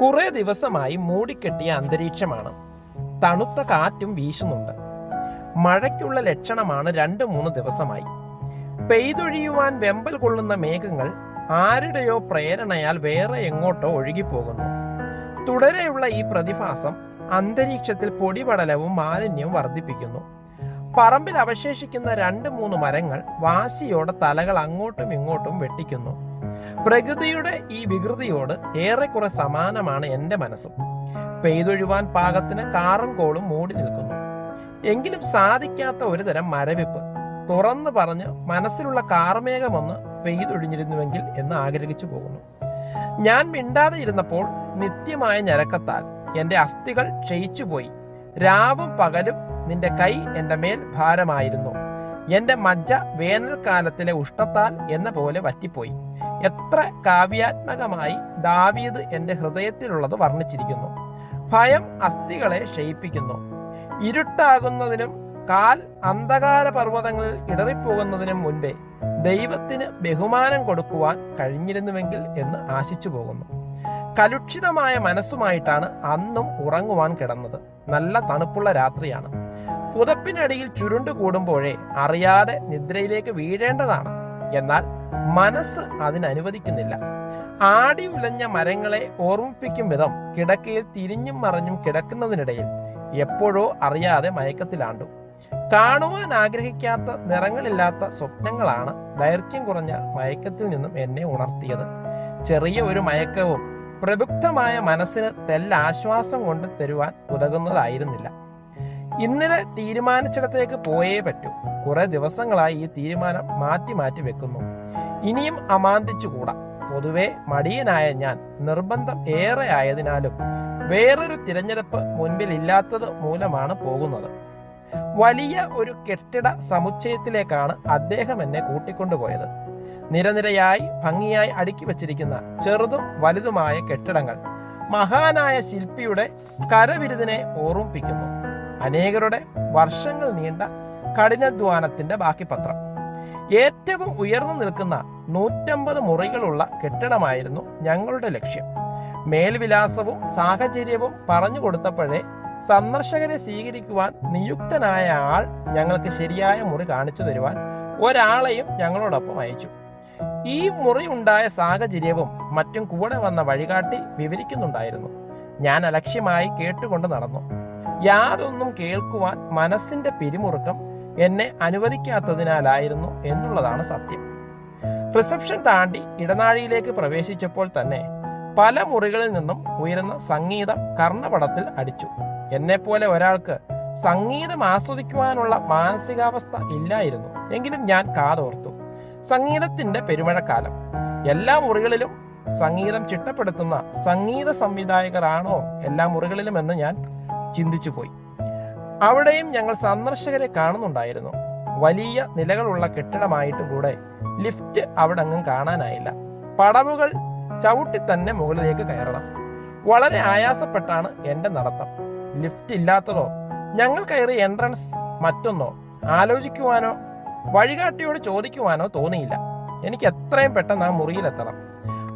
കുറെ ദിവസമായി മൂടിക്കെട്ടിയ അന്തരീക്ഷമാണ്. തണുത്ത കാറ്റും വീശുന്നുണ്ട്. മഴയ്ക്കുള്ള ലക്ഷണമാണ് രണ്ട് മൂന്ന് ദിവസമായി. പെയ്തൊഴിയുവാൻ വെമ്പൽ കൊള്ളുന്ന മേഘങ്ങൾ ആരുടെയോ പ്രേരണയാൽ വേറെ എങ്ങോട്ടോ ഒഴുകിപ്പോകുന്നു. തുടരെയുള്ള ഈ പ്രതിഭാസം അന്തരീക്ഷത്തിൽ പൊടിപടലവും മാലിന്യവും വർദ്ധിപ്പിക്കുന്നു. പറമ്പിൽ അവശേഷിക്കുന്ന രണ്ട് മൂന്ന് മരങ്ങൾ വാശിയോടെ തലകൾ അങ്ങോട്ടും ഇങ്ങോട്ടും വെട്ടിക്കുന്നു. പ്രകൃതിയുടെ ഈ വികൃതിയോട് ഏറെക്കുറെ സമാനമാണ് എന്റെ മനസ്സും. പെയ്തൊഴുവാൻ പാകത്തിന് കാറും കോളും മൂടി നിൽക്കുന്നു. എങ്കിലും സാധിക്കാത്ത ഒരു തരം മരവിപ്പ്. തുറന്നു പറഞ്ഞ് മനസ്സിലുള്ള കാർമേഘമൊന്ന് പെയ്തൊഴിഞ്ഞിരുന്നുവെങ്കിൽ എന്ന് ആഗ്രഹിച്ചു പോകുന്നു. ഞാൻ മിണ്ടാതെ ഇരുന്നപ്പോൾ നിത്യമായ ഞരക്കത്താൽ എന്റെ അസ്ഥികൾ ക്ഷയിച്ചുപോയി. രാവും പകലും നിന്റെ കൈ എന്റെ മേൽ ഭാരമായിരുന്നു. എന്റെ മജ്ജ വേനൽക്കാലത്തിലെ ഉഷ്ണത്താൽ എന്ന പോലെ വറ്റിപ്പോയി. എത്ര കാവ്യാത്മകമായി ദാവീദ് എന്റെ ഹൃദയത്തിലുള്ളത് വർണിച്ചിരിക്കുന്നു. ഭയം അസ്ഥികളെ ക്ഷയിപ്പിക്കുന്നു. ഇരുട്ടാകുന്നതിനും കാൽ അന്ധകാര പർവതങ്ങളിൽ ഇടറിപ്പോകുന്നതിനും മുൻപേ ദൈവത്തിന് ബഹുമാനം കൊടുക്കുവാൻ കഴിഞ്ഞിരുന്നുവെങ്കിൽ എന്ന് ആശിച്ചു പോകുന്നു. കലുഷിതമായ മനസ്സുമായിട്ടാണ് അന്നും ഉറങ്ങുവാൻ കിടന്നത്. നല്ല തണുപ്പുള്ള രാത്രിയാണ്. പുതപ്പിനടിയിൽ ചുരുണ്ടുകൂടുമ്പോഴേ അറിയാതെ നിദ്രയിലേക്ക് വീഴേണ്ടതാണ്. എന്നാൽ മനസ്സ് അതിനനുവദിക്കുന്നില്ല. ആടി ഉലഞ്ഞ മരങ്ങളെ ഓർമ്മിപ്പിക്കും വിധം കിടക്കയിൽ തിരിഞ്ഞും മറിഞ്ഞും കിടക്കുന്നതിനിടയിൽ എപ്പോഴോ അറിയാതെ മയക്കത്തിലാണ്ടു. കാണുവാൻ ആഗ്രഹിക്കാത്ത നിറങ്ങളില്ലാത്ത സ്വപ്നങ്ങളാണ് ദൈർഘ്യം കുറഞ്ഞ മയക്കത്തിൽ നിന്നും എന്നെ ഉണർത്തിയത്. ചെറിയ ഒരു മയക്കവും പ്രബുദ്ധമായ മനസ്സിന് തെല്ലാശ്വാസം കൊണ്ട് തരുവാൻ ഉതകുന്നതായിരുന്നില്ല. ഇന്നലെ തീരുമാനിച്ചിടത്തേക്ക് പോയേ പറ്റൂ. കുറെ ദിവസങ്ങളായി ഈ തീരുമാനം മാറ്റി മാറ്റി വെക്കുന്നു. ഇനിയും അമാന്തിച്ചുകൂടാ. പൊതുവെ മടിയനായ ഞാൻ നിർബന്ധം ഏറെ ആയതിനാലും വേറൊരു തിരഞ്ഞെടുപ്പ് മുൻപിൽ ഇല്ലാത്തത് മൂലമാണ് പോകുന്നത്. വലിയ ഒരു കെട്ടിട സമുച്ചയത്തിലേക്കാണ് അദ്ദേഹം എന്നെ കൂട്ടിക്കൊണ്ടുപോയത്. നിരനിരയായി ഭംഗിയായി അടുക്കി വച്ചിരിക്കുന്ന ചെറുതും വലുതുമായ കെട്ടിടങ്ങൾ മഹാനായ ശില്പിയുടെ കരവിരുതിനെ ഓർമ്മിപ്പിക്കുന്നു. അനേകരുടെ വർഷങ്ങൾ നീണ്ട കഠിനാധ്വാനത്തിന്റെ ബാക്കി പത്രം. ഏറ്റവും ഉയർന്നു നിൽക്കുന്ന നൂറ്റമ്പത് മുറികളുള്ള കെട്ടിടമായിരുന്നു ഞങ്ങളുടെ ലക്ഷ്യം. മേൽവിലാസവും സാഹചര്യവും പറഞ്ഞു കൊടുത്തപ്പോഴേ സന്ദർശകരെ സ്വീകരിക്കുവാൻ നിയുക്തനായ ആൾ ഞങ്ങൾക്ക് ശരിയായ മുറി കാണിച്ചു തരുവാൻ ഒരാളെയും ഞങ്ങളോടൊപ്പം അയച്ചു. ഈ മുറി ഉണ്ടായ സാഹചര്യവും മറ്റും കൂടെ വന്ന വഴികാട്ടി വിവരിക്കുന്നുണ്ടായിരുന്നു. ഞാൻ അലക്ഷ്യമായി കേട്ടുകൊണ്ട് നടന്നു. യാതൊന്നും കേൾക്കുവാൻ മനസ്സിന്റെ പിരിമുറുക്കം എന്നെ അനുവദിക്കാത്തതിനാലായിരുന്നു എന്നുള്ളതാണ് സത്യം. റിസപ്ഷൻ താണ്ടി ഇടനാഴിയിലേക്ക് പ്രവേശിച്ചപ്പോൾ തന്നെ പല മുറികളിൽ നിന്നും ഉയരുന്ന സംഗീതം കർണപടത്തിൽ അടിച്ചു. എന്നെപ്പോലെ ഒരാൾക്ക് സംഗീതം ആസ്വദിക്കുവാനുള്ള മാനസികാവസ്ഥ ഇല്ലായിരുന്നു എങ്കിലും ഞാൻ കാതോർത്തു. സംഗീതത്തിന്റെ പെരുമഴക്കാലം. എല്ലാ മുറികളിലും സംഗീതം ചിട്ടപ്പെടുത്തുന്ന സംഗീത സംവിധായകരാണോ എല്ലാ മുറികളിലും എന്ന് ഞാൻ ചിന്തിച്ചു പോയി അവിടെയും ഞങ്ങൾ സന്ദർശകരെ കാണുന്നുണ്ടായിരുന്നു. വലിയ നിലകളുള്ള കെട്ടിടമായിട്ടും കൂടെ ലിഫ്റ്റ് അവിടെ അങ്ങും കാണാനായില്ല. പടവുകൾ ചവിട്ടി തന്നെ മുകളിലേക്ക് കയറണം. വളരെ ആയാസപ്പെട്ടാണ് എന്റെ നടത്തം. ലിഫ്റ്റ് ഇല്ലാത്തതോ? ഞങ്ങൾ കയറിയ എൻട്രൻസ് മറ്റൊന്നോ? ആലോചിക്കുവാനോ? വഴികാട്ടിയോട് ചോദിക്കുവാനോ തോന്നിയില്ല. എനിക്ക് എത്രയും പെട്ടെന്ന് ആ മുറിയിലെത്തണം.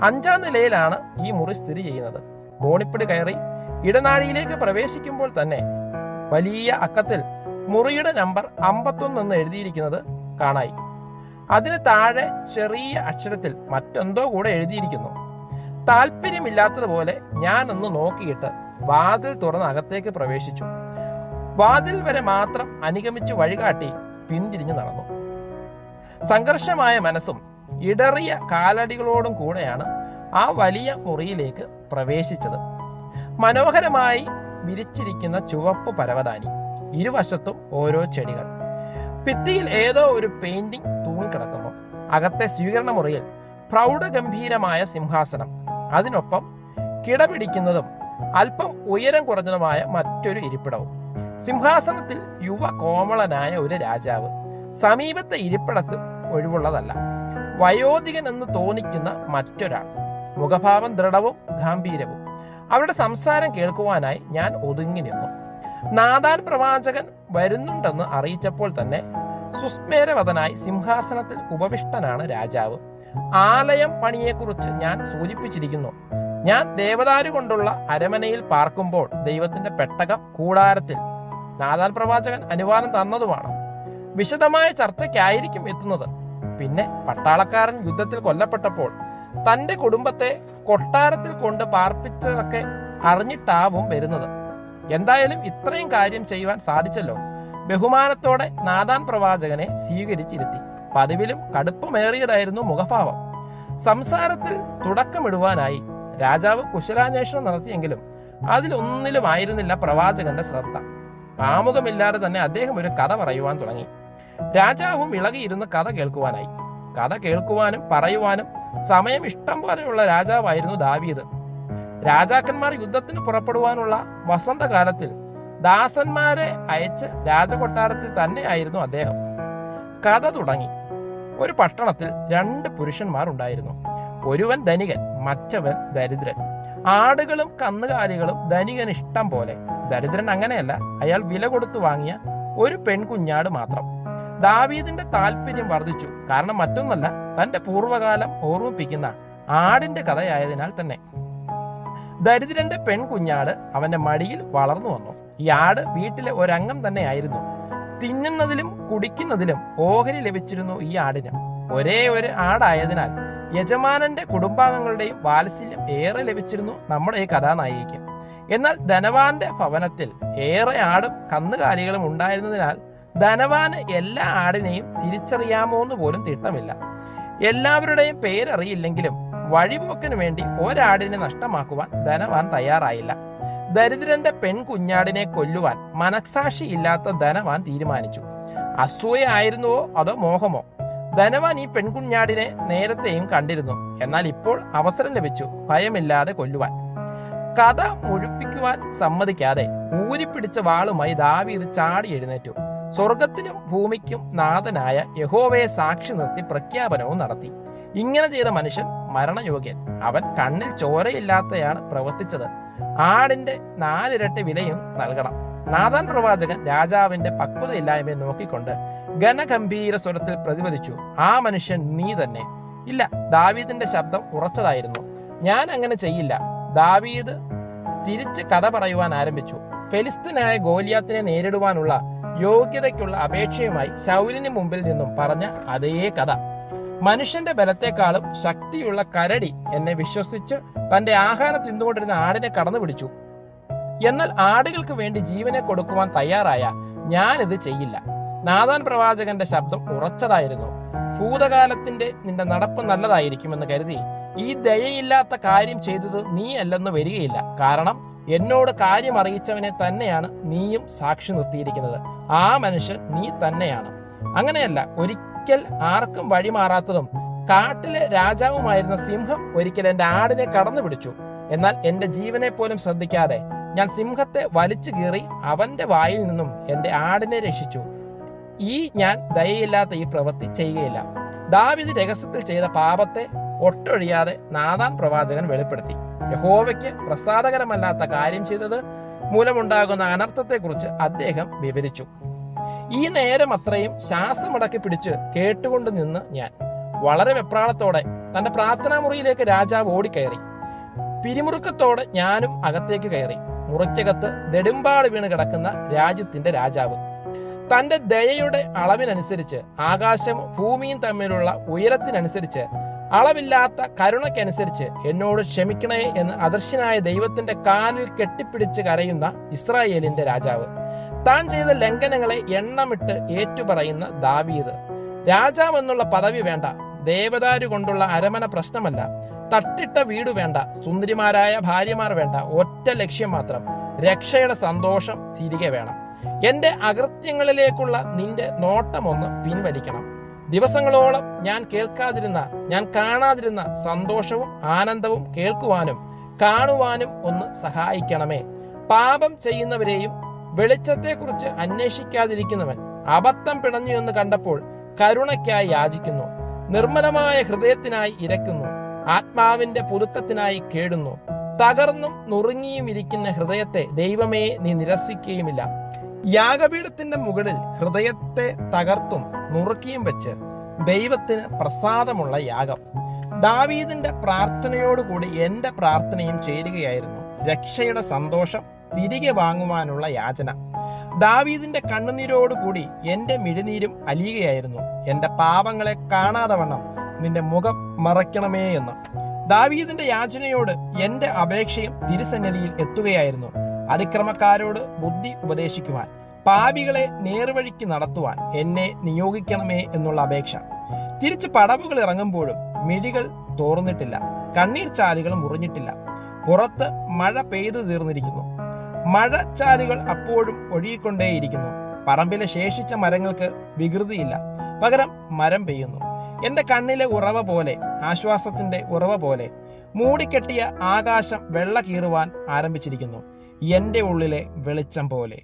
അഞ്ചാം നിലയിലാണ് ഈ മുറി സ്ഥിതി ചെയ്യുന്നത്. കോണിപ്പിടി കയറി ഇടനാഴിയിലേക്ക് പ്രവേശിക്കുമ്പോൾ തന്നെ വലിയ അക്കത്തിൽ മുറിയുടെ നമ്പർ അമ്പത്തൊന്ന് എന്ന് എഴുതിയിരിക്കുന്നത് കാണായി. അതിന് താഴെ ചെറിയ അക്ഷരത്തിൽ മറ്റെന്തോ കൂടെ എഴുതിയിരിക്കുന്നു. താല്പര്യമില്ലാത്തതുപോലെ ഞാനൊന്ന് നോക്കിയിട്ട് വാതിൽ തുറന്ന് അകത്തേക്ക് പ്രവേശിച്ചു. വാതിൽ വരെ മാത്രം അനുഗമിച്ച് വഴികാട്ടി പിന്തിരിഞ്ഞു നടന്നു. സംഘർഷമായ മനസ്സും ഇടറിയ കാലടികളോടും കൂടെയാണ് ആ വലിയ മുറിയിലേക്ക് പ്രവേശിച്ചത്. മനോഹരമായി വിരിച്ചിരിക്കുന്ന ചുവപ്പ് പരവതാനി. ഇരുവശത്തും ഓരോ ചെടികൾ. ഭിത്തിയിൽ ഏതോ ഒരു പെയിന്റിംഗ് തൂങ്ങിക്കിടക്കുന്നു. അകത്തെ സ്വീകരണ മുറിയിൽ പ്രൗഢഗംഭീരമായ സിംഹാസനം. അതിനൊപ്പം കിടപിടിക്കുന്നതും അല്പം ഉയരം കുറഞ്ഞതുമായ മറ്റൊരു ഇരിപ്പിടവും. സിംഹാസനത്തിൽ യുവ കോമളനായ ഒരു രാജാവ്. സമീപത്തെ ഇരിപ്പിടത്ത് ഒഴിവുള്ളതല്ല. വയോധികൻ എന്ന് തോന്നിക്കുന്ന മറ്റൊരാൾ. മുഖഭാവം ദൃഢവും ഗാംഭീര്യവും. അവരുടെ സംസാരം കേൾക്കുവാനായി ഞാൻ ഒതുങ്ങി നിന്നു. നാദാൻ പ്രവാചകൻ വരുന്നുണ്ടെന്ന് അറിയിച്ചപ്പോൾ തന്നെ സുസ്മേരവതനായി സിംഹാസനത്തിൽ ഉപവിഷ്ടനാണ് രാജാവ്. ആലയം പണിയെക്കുറിച്ച് ഞാൻ സൂചിപ്പിച്ചിരിക്കുന്നു. ഞാൻ ദേവദാരു കൊണ്ടുള്ള അരമനയിൽ പാർക്കുമ്പോൾ ദൈവത്തിന്റെ പെട്ടകം കൂടാരത്തിൽ നാദാൻ പ്രവാചകൻ അനുവാദം തന്നതുമാണ്. വിശദമായ ചർച്ചയ്ക്കായിരിക്കും എത്തുന്നത്. പിന്നെ പട്ടാളക്കാരൻ യുദ്ധത്തിൽ കൊല്ലപ്പെട്ടപ്പോൾ തന്റെ കുടുംബത്തെ കൊട്ടാരത്തിൽ കൊണ്ട് പാർപ്പിച്ചതൊക്കെ അറിഞ്ഞിട്ടാവും വരുന്നത്. എന്തായാലും ഇത്രയും കാര്യം ചെയ്യുവാൻ സാധിച്ചല്ലോ. ബഹുമാനത്തോടെ നാദാൻ പ്രവാചകനെ സ്വീകരിച്ചിരുത്തി. പതിവിലും കടുപ്പമേറിയതായിരുന്നു മുഖഭാവം. സംസാരത്തിൽ തുടക്കമിടുവാനായി രാജാവ് കുശലാന്വേഷണം നടത്തിയെങ്കിലും അതിലൊന്നിലും ആയിരുന്നില്ല പ്രവാചകന്റെ ശ്രദ്ധ. ആമുഖമില്ലാതെ തന്നെ അദ്ദേഹം ഒരു കഥ പറയുവാൻ തുടങ്ങി. രാജാവും ഇളകിയിരുന്ന് കഥ കേൾക്കുവാനായി. കഥ കേൾക്കുവാനും പറയുവാനും സമയം ഇഷ്ടം പോലെയുള്ള രാജാവായിരുന്നു ദാവീദ്. രാജാക്കന്മാർ യുദ്ധത്തിന് പുറപ്പെടുവാനുള്ള വസന്തകാലത്തിൽ ദാസന്മാരെ അയച്ച് രാജകൊട്ടാരത്തിൽ തന്നെയായിരുന്നു അദ്ദേഹം. കഥ തുടങ്ങി. ഒരു പട്ടണത്തിൽ രണ്ട് പുരുഷന്മാർ ഉണ്ടായിരുന്നു. ഒരുവൻ ധനികൻ മറ്റവൻ ദരിദ്രൻ. ആടുകളും കന്നുകാലികളും ധനികൻ ഇഷ്ടം പോലെ. ദരിദ്രൻ അങ്ങനെയല്ല അയാൾ വില കൊടുത്തു വാങ്ങിയ ഒരു പെൺകുഞ്ഞാട് മാത്രം. ദാവീദിന്റെ താല്പര്യം വർദ്ധിച്ചു. കാരണം മറ്റൊന്നല്ല തന്റെ പൂർവകാലം ഓർമ്മിപ്പിക്കുന്ന ആടിന്റെ കഥയായതിനാൽ തന്നെ. ദരിദ്രന്റെ പെൺകുഞ്ഞാട് അവന്റെ മടിയിൽ വളർന്നു വന്നു. ഈ ആട് വീട്ടിലെ ഒരംഗം തന്നെയായിരുന്നു. തിന്നുന്നതിലും കുടിക്കുന്നതിലും ഓഹരി ലഭിച്ചിരുന്നു ഈ ആടിന്. ഒരേ ഒരു ആടായതിനാൽ യജമാനന്റെ കുടുംബാംഗങ്ങളുടെയും വാത്സല്യം ഏറെ ലഭിച്ചിരുന്നു നമ്മുടെ ഈ കഥാനായികയ്ക്ക്. എന്നാൽ ധനവാന്റെ ഭവനത്തിൽ ഏറെ ആടും കന്നുകാലികളും ഉണ്ടായിരുന്നതിനാൽ ധനവാന് എല്ലാ ആടിനെയും തിരിച്ചറിയാമോ എന്ന് പോലും തിട്ടമില്ല. എല്ലാവരുടെയും പേരറിയില്ലെങ്കിലും വഴിപോക്കിനു വേണ്ടി ഒരാടിനെ നഷ്ടമാക്കുവാൻ ധനവാൻ തയ്യാറായില്ല. ദരിദ്രന്റെ പെൺകുഞ്ഞാടിനെ കൊല്ലുവാൻ മനസാക്ഷി ഇല്ലാത്ത ധനവാൻ തീരുമാനിച്ചു. അസൂയ ആയിരുന്നുവോ അതോ മോഹമോ? ധനവാൻ ഈ പെൺകുഞ്ഞാടിനെ നേരത്തെയും കണ്ടിരുന്നു. എന്നാൽ ഇപ്പോൾ അവസരം ലഭിച്ചു ഭയമില്ലാതെ കൊല്ലുവാൻ. കഥ മുഴുപ്പിക്കുവാൻ സമ്മതിക്കാതെ ഊരിപ്പിടിച്ച വാളുമായി ദാവീദ് ചാടി എഴുന്നേറ്റു. സ്വർഗത്തിനും ഭൂമിക്കും നാഥനായ യഹോവയെ സാക്ഷി നിർത്തി പ്രഖ്യാപനവും നടത്തി. ഇങ്ങനെ ചെയ്ത മനുഷ്യൻ മരണയോഗ്യൻ. അവൻ കണ്ണിൽ ചോരയില്ലാത്തയാണ് പ്രവർത്തിച്ചത്. ആടിന്റെ നാലിരട്ടി വിലയും നൽകണം. നാഥാൻ പ്രവാചകൻ രാജാവിന്റെ പക്വതയില്ലായ്മയെ നോക്കിക്കൊണ്ട് ഘനഗംഭീര സ്വരത്തിൽ പ്രതിപദിച്ചു ആ മനുഷ്യൻ നീ തന്നെ. ഇല്ല ദാവീദിന്റെ ശബ്ദം ഉറച്ചതായിരുന്നു. ഞാൻ അങ്ങനെ ചെയ്യില്ല. ദാവീദ് തിരിച്ച് കഥ പറയുവാൻ ആരംഭിച്ചു. ഫെലിസ്തനായ ഗോലിയാത്തിനെ നേരിടുവാനുള്ള യോഗ്യതയ്ക്കുള്ള അപേക്ഷയുമായി ശൗലിന് മുമ്പിൽ നിന്നും പറഞ്ഞ അതേ കഥ. മനുഷ്യന്റെ ബലത്തെക്കാളും ശക്തിയുള്ള കരടി എന്നെ വിശ്വസിച്ച് തന്റെ ആഹാരം തിന്നുകൊണ്ടിരുന്ന ആടിനെ കടന്നു പിടിച്ചു എന്നാൽ ആടുകൾക്ക് വേണ്ടി ജീവനെ കൊടുക്കുവാൻ തയ്യാറായ ഞാനിത് ചെയ്യില്ല. നാദാൻ പ്രവാചകന്റെ ശബ്ദം ഉറച്ചതായിരുന്നു. ഭൂതകാലത്തിന്റെ നിന്റെ നടപ്പ് നല്ലതായിരിക്കുമെന്ന് കരുതി ഈ ദയയില്ലാത്ത കാര്യം ചെയ്തത് നീ അല്ലെന്ന് വരികയില്ല. കാരണം എന്നോട് കാര്യം അറിയിച്ചവനെ തന്നെയാണ് നീയും സാക്ഷി നിർത്തിയിരിക്കുന്നത്. ആ മനുഷ്യൻ നീ തന്നെയാണ്. അങ്ങനെയല്ല ഒരിക്കൽ ആർക്കും വഴിമാറാത്തതും കാട്ടിലെ രാജാവുമായിരുന്ന സിംഹം ഒരിക്കൽ എന്റെ ആടിനെ കടന്നു പിടിച്ചു. എന്നാൽ എന്റെ ജീവനെ പോലും ശ്രദ്ധിക്കാതെ ഞാൻ സിംഹത്തെ വലിച്ചു കീറി അവന്റെ വായിൽ നിന്നും എന്റെ ആടിനെ രക്ഷിച്ചു. ഈ ഞാൻ ദയയില്ലാത്ത ഈ പ്രവൃത്തി ചെയ്യുകയില്ല. ദാവിദ് രഹസ്യത്തിൽ ചെയ്ത പാപത്തെ ഒട്ടൊഴിയാതെ നാദാൻ പ്രവാചകൻ വെളിപ്പെടുത്തി. യഹോവയ്ക്ക് പ്രസാദകരമല്ലാത്ത കാര്യം ചെയ്തത് മൂലമുണ്ടാകുന്ന അനർത്ഥത്തെക്കുറിച്ച് അദ്ദേഹം വിവരിച്ചു. ഈ നേരം അത്രയും ശ്വാസമടക്കി പിടിച്ച് കേട്ടുകൊണ്ട് നിന്ന് ഞാൻ വളരെ വെപ്രാളത്തോടെ തന്റെ പ്രാർത്ഥനാ മുറിയിലേക്ക് രാജാവ് ഓടിക്കയറി. പിരിമുറുക്കത്തോടെ ഞാനും അകത്തേക്ക് കയറി. മുറിക്കകത്ത് നെടുമ്പാട് വീണ് കിടക്കുന്ന രാജ്യത്തിന്റെ രാജാവ്. തന്റെ ദയയുടെ അളവിനനുസരിച്ച് ആകാശവും ഭൂമിയും തമ്മിലുള്ള ഉയരത്തിനനുസരിച്ച് അളവില്ലാത്ത കരുണയ്ക്കനുസരിച്ച് എന്നോട് ക്ഷമിക്കണേ എന്ന് അദർശനായ ദൈവത്തിന്റെ കാലിൽ കെട്ടിപ്പിടിച്ച് കരയുന്ന ഇസ്രായേലിന്റെ രാജാവ്. താൻ ചെയ്ത ലംഘനങ്ങളെ എണ്ണമിട്ട് ഏറ്റുപറയുന്ന ദാവീദ്. രാജാവ് എന്നുള്ള പദവി വേണ്ട. ദേവദാരു കൊണ്ടുള്ള അരമന പ്രശ്നമല്ല. തട്ടിട്ട വീട് വേണ്ട. സുന്ദരിമാരായ ഭാര്യമാർ വേണ്ട. ഒറ്റ ലക്ഷ്യം മാത്രം. രക്ഷയുടെ സന്തോഷം തിരികെ വേണം. എന്റെ അകൃത്യങ്ങളിലേക്കുള്ള നിന്റെ നോട്ടമൊന്ന് പിൻവലിക്കണം. ദിവസങ്ങളോളം ഞാൻ കേൾക്കാതിരുന്ന ഞാൻ കാണാതിരുന്ന സന്തോഷവും ആനന്ദവും കേൾക്കുവാനും കാണുവാനും ഒന്ന് സഹായിക്കണമേ. പാപം ചെയ്യുന്നവരെയും വെളിച്ചത്തെക്കുറിച്ച് അന്വേഷിക്കാതിരിക്കുന്നവൻ അബദ്ധം പിണഞ്ഞു എന്ന് കണ്ടപ്പോൾ കരുണയ്ക്കായി യാചിക്കുന്നു. നിർമ്മലമായ ഹൃദയത്തിനായി ഇരക്കുന്നു. ആത്മാവിന്റെ പുതുക്കത്തിനായി കേടുന്നു. തകർന്നും നുറുങ്ങിയും ഇരിക്കുന്ന ഹൃദയത്തെ ദൈവമേ നീ നിരസിക്കുകയുമില്ല. യാഗപീഠത്തിന്റെ മുകളിൽ ഹൃദയത്തെ തകർത്തും നുറുക്കിയും വെച്ച് ദൈവത്തിന് പ്രസാദമുള്ള യാഗം. ദാവീദിന്റെ പ്രാർത്ഥനയോടുകൂടി എന്റെ പ്രാർത്ഥനയും ചേരുകയായിരുന്നു. രക്ഷയുടെ സന്തോഷം തിരികെ വാങ്ങുവാനുള്ള യാചന. ദാവീദിന്റെ കണ്ണുനീരോടുകൂടി എന്റെ മിഴിനീരും അലിയുകയായിരുന്നു. എന്റെ പാപങ്ങളെ കാണാതെ വണ്ണം നിന്റെ മുഖം മറയ്ക്കണമേ എന്ന്. ദാവീദിന്റെ യാചനയോട് എന്റെ അപേക്ഷയും തിരുസന്നിധിയിൽ എത്തുകയായിരുന്നു. അതിക്രമക്കാരോട് ബുദ്ധി ഉപദേശിക്കുവാൻ പാപികളെ നേർവഴിക്ക് നടത്തുവാൻ എന്നെ നിയോഗിക്കണമേ എന്നുള്ള അപേക്ഷ. തിരിച്ച് പടവുകൾ ഇറങ്ങുമ്പോഴും മിഴികൾ തോർന്നിട്ടില്ല കണ്ണീർ ചാലുകൾ മുറിഞ്ഞിട്ടില്ല. പുറത്ത് മഴ പെയ്തു തീർന്നിരിക്കുന്നു. മഴച്ചാലുകൾ അപ്പോഴും ഒഴുകിക്കൊണ്ടേയിരിക്കുന്നു. പറമ്പിലെ ശേഷിച്ച മരങ്ങൾക്ക് വികൃതിയില്ല. പകരം മരം പെയ്യുന്നു. എന്റെ കണ്ണിലെ ഉറവ പോലെ ആശ്വാസത്തിന്റെ ഉറവ പോലെ മൂടിക്കെട്ടിയ ആകാശം വെള്ള കീറുവാൻ ആരംഭിച്ചിരിക്കുന്നു. എന്റെ ഉള്ളിലെ വെളിച്ചം പോലെ.